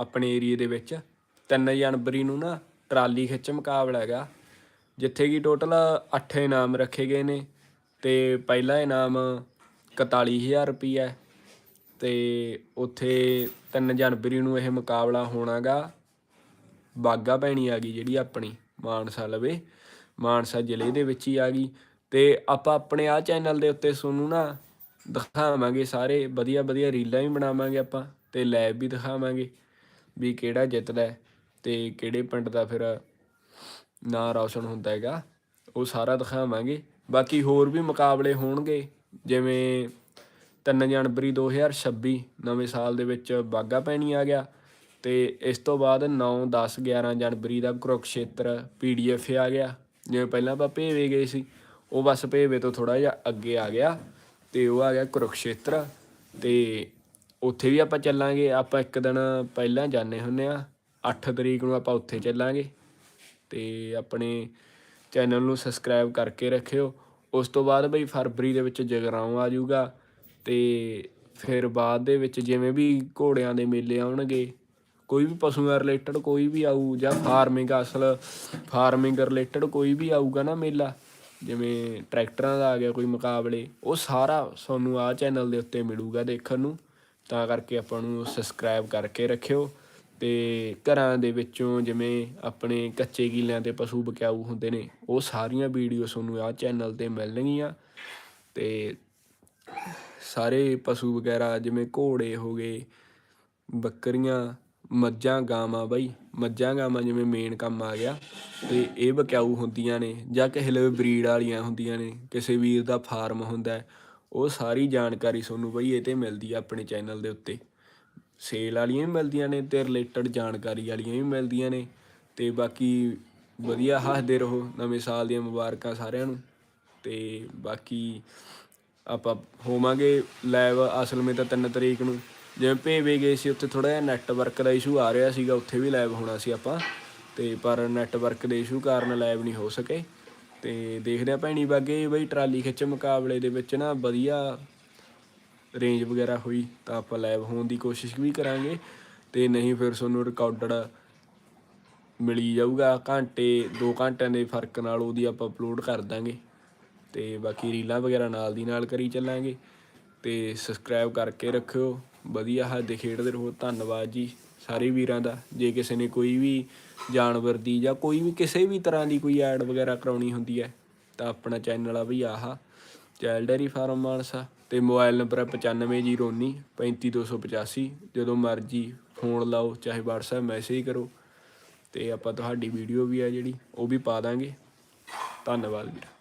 ਆਪਣੇ ਏਰੀਏ ਦੇ ਵਿੱਚ। 3 ਜਨਵਰੀ ਨੂੰ ਨਾ ਟਰਾਲੀ ਖਿੱਚ ਮੁਕਾਬਲਾ ਹੈਗਾ। ਜਿੱਥੇ ਕਿ ਟੋਟਲ 8 ਇਨਾਮ ਰੱਖੇ ਗਏ ਨੇ ਤੇ ਪਹਿਲਾ ਇਨਾਮ 41000 ਰੁਪਈਆ ਹੈ ਤੇ ਉੱਥੇ 3 ਜਨਵਰੀ ਨੂੰ ਇਹ ਮੁਕਾਬਲਾ ਹੋਣਾਗਾ। ਬਾਗਾ ਭੈਣੀ ਆ ਗਈ ਜਿਹੜੀ ਆਪਣੀ, ਮਾਨਸਾ ਲਵੇ। ਮਾਨਸਾ ਜ਼ਿਲ੍ਹੇ ਦੇ ਵਿੱਚ ਹੀ ਆ ਗਈ ਤੇ ਆਪਾਂ ਆਪਣੇ ਆ ਚੈਨਲ ਦੇ ਉੱਤੇ ਤੁਹਾਨੂੰ ਨਾ ਦਿਖਾਵਾਂਗੇ ਸਾਰੇ। ਵਧੀਆ ਵਧੀਆ ਰੀਲਾਂ ਵੀ ਬਣਾਵਾਂਗੇ ਆਪਾਂ ਤੇ ਲੈਬ ਵੀ ਦਿਖਾਵਾਂਗੇ। ਵੀ ਕਿਹੜਾ ਜਿੱਤਦਾ ਹੈ ਤੇ ਕਿਹੜੇ ਪਿੰਡ ਦਾ ਫਿਰ ਨਾਂ ਰੌਸ਼ਨ ਹੁੰਦਾ ਹੈਗਾ, ਉਹ ਸਾਰਾ ਦਿਖਾਵਾਂਗੇ। ਬਾਕੀ ਹੋਰ ਵੀ ਮੁਕਾਬਲੇ ਹੋਣਗੇ, ਜਿਵੇਂ 3 ਜਨਵਰੀ 2026 ਨਵੇਂ ਸਾਲ ਦੇ ਵਿੱਚ ਬਾਗਾ ਪੈਣੀ ਆ ਗਿਆ ਤੇ ਇਸ ਤੋਂ ਬਾਅਦ 9 10 11 ਜਨਵਰੀ ਦਾ ਕੁਰੂਕਸ਼ੇਤਰ ਪੀਡੀਐਫ ਆ ਗਿਆ। ਜਿਵੇਂ ਪਹਿਲਾਂ ਆਪਾਂ ਭੇਵੇ ਗਏ ਸੀ, ਉਹ ਬਸ ਭੇਵੇ ਤੋਂ ਥੋੜਾ ਜਿਹਾ ਅੱਗੇ ਆ ਗਿਆ ਤੇ ਉਹ ਆ ਗਿਆ ਕੁਰਕਸ਼ੇਤਰ ਤੇ ਉੱਥੇ ਵੀ ਆਪਾਂ ਚੱਲਾਂਗੇ, ਆਪਾਂ ਇੱਕ ਦਿਨ ਪਹਿਲਾਂ ਜਾਣੇ ਹੁੰਨੇ ਆ 8 ਤਰੀਕ ਨੂੰ ਆਪਾਂ ਉੱਥੇ ਚੱਲਾਂਗੇ। ਤੇ ਆਪਣੇ ਚੈਨਲ ਨੂੰ ਸਬਸਕ੍ਰਾਈਬ ਕਰਕੇ ਰੱਖਿਓ। ਉਸ ਤੋਂ ਬਾਅਦ ਬਈ ਫਰਵਰੀ ਦੇ ਵਿੱਚ ਜਗਰਾਉਂ ਆ ਜਾਊਗਾ ਤੇ ਫਿਰ ਬਾਅਦ ਦੇ ਵਿੱਚ ਜਿਵੇਂ ਵੀ ਘੋੜਿਆਂ ਦੇ ਮੇਲੇ ਆਉਣਗੇ, ਕੋਈ ਵੀ ਪਸ਼ੂਆਂ ਰਿਲੇਟਡ ਕੋਈ ਵੀ ਆਊ ਜਾਂ ਫਾਰਮਿੰਗ ਅਸਲ ਫਾਰਮਿੰਗ ਰਿਲੇਟਡ ਕੋਈ ਵੀ ਆਊਗਾ ਨਾ ਮੇਲਾ, ਜਿਵੇਂ ਟਰੈਕਟਰਾਂ ਦਾ ਆ ਗਿਆ ਕੋਈ ਮੁਕਾਬਲੇ, ਉਹ ਸਾਰਾ ਤੁਹਾਨੂੰ ਆ ਚੈਨਲ ਦੇ ਉੱਤੇ ਮਿਲੂਗਾ ਦੇਖਣ ਨੂੰ। ਤਾਂ ਕਰਕੇ ਆਪਾਂ ਨੂੰ ਸਬਸਕ੍ਰਾਈਬ ਕਰਕੇ ਰੱਖਿਓ ਤੇ ਘਰਾਂ ਦੇ ਵਿੱਚੋਂ ਜਿਵੇਂ ਆਪਣੇ ਕੱਚੇ ਕੀਲਿਆਂ ਤੇ ਪਸ਼ੂ ਬਕਿਆਊ ਹੁੰਦੇ ਨੇ ਉਹ ਸਾਰੀਆਂ ਵੀਡੀਓ ਤੁਹਾਨੂੰ ਆਹ ਚੈਨਲ ਤੇ ਮਿਲਣਗੀਆਂ ਤੇ ਸਾਰੇ ਪਸ਼ੂ ਵਗੈਰਾ ਜਿਵੇਂ ਘੋੜੇ ਹੋ ਗਏ ਬੱਕਰੀਆਂ ਮੱਝਾਂ ਗਾਵਾਂ ਬਈ ਮੱਝਾਂ ਗਾਵਾਂ ਜਿਵੇਂ ਮੇਨ ਕੰਮ ਆ ਗਿਆ ਤੇ ਇਹ ਬਕਿਆਊ ਹੁੰਦੀਆਂ ਨੇ ਜਾਂ ਕਿਸੇ ਲਈ ਬਰੀਡ ਵਾਲੀਆਂ ਹੁੰਦੀਆਂ ਨੇ ਕਿਸੇ ਵੀਰ ਦਾ ਫਾਰਮ ਹੁੰਦਾ ਹੈ, ਉਹ ਸਾਰੀ ਜਾਣਕਾਰੀ ਤੁਹਾਨੂੰ ਬਈ ਇਹ ਤੇ ਮਿਲਦੀ ਆ ਆਪਣੇ ਚੈਨਲ ਦੇ ਉੱਤੇ। ਸੇਲ ਵਾਲੀਆਂ ਵੀ ਮਿਲਦੀਆਂ ਨੇ ਤੇ ਰਿਲੇਟਡ ਜਾਣਕਾਰੀ ਵਾਲੀਆਂ ਵੀ ਮਿਲਦੀਆਂ ਨੇ ਤੇ ਬਾਕੀ ਵਧੀਆ ਹੱਸਦੇ ਰਹੋ ਨਵੇਂ ਸਾਲ ਦੀਆਂ ਮੁਬਾਰਕਾਂ ਸਾਰਿਆਂ ਨੂੰ। ਤੇ ਬਾਕੀ ਆਪਾਂ ਹੋਵਾਂਗੇ ਲਾਈਵ ਅਸਲ ਵਿੱਚ ਤਾਂ 3 ਤਰੀਕ ਨੂੰ। ਜਿਵੇਂ ਭੇਵੇ ਗਏ ਸੀ ਉੱਥੇ ਥੋੜਾ ਜਿਹਾ ਨੈਟਵਰਕ ਦਾ ਇਸ਼ੂ ਆ ਰਿਹਾ ਸੀਗਾ, ਉੱਥੇ ਵੀ ਲਾਈਵ ਹੋਣਾ ਸੀ ਆਪਾਂ। ਤੇ ਪਰ ਨੈਟਵਰਕ ਦੇ ਇਸ਼ੂ ਕਾਰਨ ਲਾਈਵ ਨਹੀਂ ਹੋ ਸਕੇ। ਤੇ ਦੇਖਦੇ ਆ ਭੈਣੀ ਬਾਗੇ ਬਈ ਟਰਾਲੀ ਖਿੱਚ ਮੁਕਾਬਲੇ ਦੇ ਵਿੱਚ ਨਾ ਵਧੀਆ ਰੇਂਜ ਵਗੈਰਾ ਹੋਈ ਤਾਂ ਆਪਾਂ ਲਾਈਵ ਹੋਣ ਦੀ ਕੋਸ਼ਿਸ਼ ਵੀ ਕਰਾਂਗੇ ਤੇ ਨਹੀਂ ਫਿਰ ਤੁਹਾਨੂੰ ਰਿਕਾਰਡਡ ਮਿਲੀ ਜਾਊਗਾ ਘੰਟੇ 2 ਘੰਟਿਆਂ ਦੇ ਫ਼ਰਕ ਨਾਲ ਉਹਦੀ ਆਪਾਂ ਅਪਲੋਡ ਕਰ ਦਾਂਗੇ ਤੇ ਬਾਕੀ ਰੀਲਾਂ ਵਗੈਰਾ ਨਾਲ ਦੀ ਨਾਲ ਕਰੀ ਚੱਲਾਂਗੇ ਤੇ ਸਬਸਕ੍ਰਾਈਬ ਕਰਕੇ ਰੱਖਿਓ। ਵਧੀਆ ਹੱਦ ਖੇਡਦੇ ਰਹੋ। ਧੰਨਵਾਦ ਜੀ। ਸਾਰੇ ਵੀਰਾਂ ਦਾ, ਜੇ ਕਿਸੇ ਨੇ ਕੋਈ ਵੀ ਜਾਨਵਰ ਦੀ ਜਾਂ ਕੋਈ ਵੀ ਕਿਸੇ ਵੀ ਤਰ੍ਹਾਂ ਦੀ ਕੋਈ ਐਡ ਵਗੈਰਾ ਕਰਾਉਣੀ ਹੁੰਦੀ ਹੈ, ਤਾਂ ਆਪਣਾ ਚੈਨਲ ਆ ਬਈ ਆਹ ਚਾਈਲਡ ਡੈਰੀ ਫਾਰਮ ਮਾਨਸਾ, ਤੇ ਮੋਬਾਈਲ ਨੰਬਰ ਹੈ 9509 35285 ਜਦੋਂ ਮਰਜ਼ੀ ਫੋਨ ਲਾਓ, ਚਾਹੇ WhatsApp ਮੈਸੇਜ ਕਰੋ, ਤੇ ਆਪਾਂ ਤੁਹਾਡੀ ਵੀਡੀਓ ਵੀ ਆ ਜਿਹੜੀ, ਉਹ ਵੀ ਪਾ ਦਾਂਗੇ। ਧੰਨਵਾਦ ਵੀਰ।